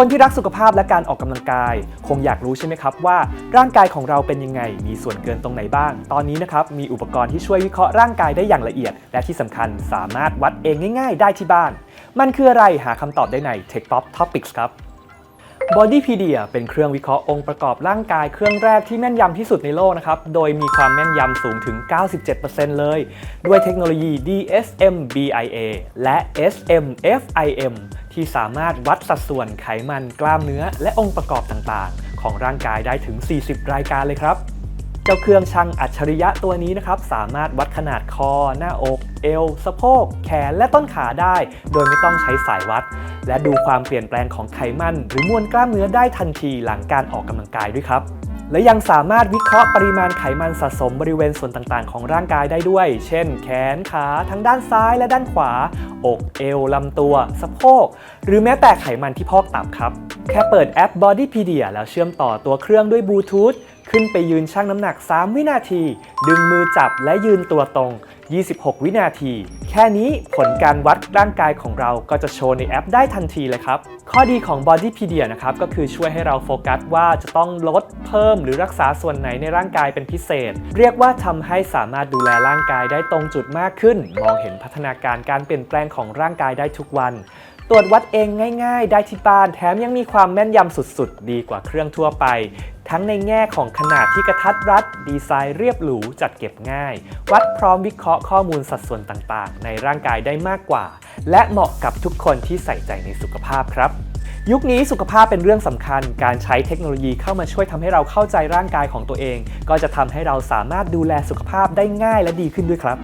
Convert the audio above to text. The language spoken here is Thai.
คนที่รักสุขภาพและการออกกำลังกาย คงอยากรู้ใช่ไหมครับว่าร่างกายของเราเป็นยังไง มีส่วนเกินตรงไหนบ้าง ตอนนี้นะครับมีอุปกรณ์ที่ช่วยวิเคราะห์ร่างกายได้อย่างละเอียด และที่สำคัญสามารถวัดเองง่าย ๆ ได้ที่บ้าน มันคืออะไรหาคำตอบได้ใน Tech Top Topics ครับ Bodypedia เป็นเครื่องวิเคราะห์องค์ประกอบร่างกายเครื่องแรกที่แม่นยำที่สุดในโลกนะครับ โดยมีความแม่นยำสูงถึง 97%เลย ด้วยเทคโนโลยี DSM BIA และ SMFIM ที่สามารถวัดสัดส่วนไขมันกล้ามเนื้อ และองค์ประกอบต่างๆ ของร่างกายได้ถึง 40 รายการเลยครับ เจ้าเครื่องช่างอัจฉริยะตัวนี้นะครับ สามารถวัดขนาดคอ หน้าอก เอว สะโพก แขน และต้นขาได้ โดยไม่ต้องใช้สายวัด และดูความเปลี่ยนแปลงของไขมัน หรือมวลกล้ามเนื้อได้ทันทีหลังการออกกำลังกายด้วยครับ และยังสามารถวิเคราะห์ปริมาณไขมันสะสมบริเวณส่วนต่างๆ ของร่างกายได้ด้วย เช่น แขน ขา ทั้งด้านซ้ายและด้านขวา อกเอว ลำตัว สะโพก หรือแม้แต่ไขมันที่พอกตับครับ แค่เปิดแอป Bodypedia แล้วเชื่อมต่อตัวเครื่องด้วยบลูทูธ ขึ้นไปยืนชั่งน้ำหนัก 3 วินาที ดึงมือจับและยืนตัวตรง 26 วินาที แค่นี้ผลการวัดร่างกายของเราก็จะโชว์ในแอปได้ทันทีเลยครับ ข้อดีของ Bodypedia นะครับ ก็คือช่วยให้เราโฟกัสว่าจะต้องลดเพิ่มหรือรักษาส่วนไหนในร่างกายเป็นพิเศษ เรียกว่าทำให้สามารถดูแลร่างกายได้ตรงจุดมากขึ้น มองเห็นพัฒนาการการเปลี่ยนแปลงของร่างกายได้ทุกวัน ตรวจวัดเองง่าย ๆ ได้ที่บ้านแถมยังมีความแม่นยำสุดๆ ดีกว่าเครื่องทั่วไป ทั้งในแง่ของขนาดที่กระทัดรัด ดีไซน์เรียบหรูจัดเก็บง่าย วัดพร้อมวิเคราะห์ข้อมูลสัดส่วนต่างๆ ในร่างกายได้มากกว่า และเหมาะกับทุกคนที่ใส่ใจในสุขภาพครับยุคนี้สุขภาพเป็นเรื่องสำคัญ การใช้เทคโนโลยีเข้ามาช่วยทำให้เราเข้าใจร่างกายของตัวเอง ก็จะทำให้เราสามารถดูแลสุขภาพได้ง่ายและดีขึ้นด้วยครับ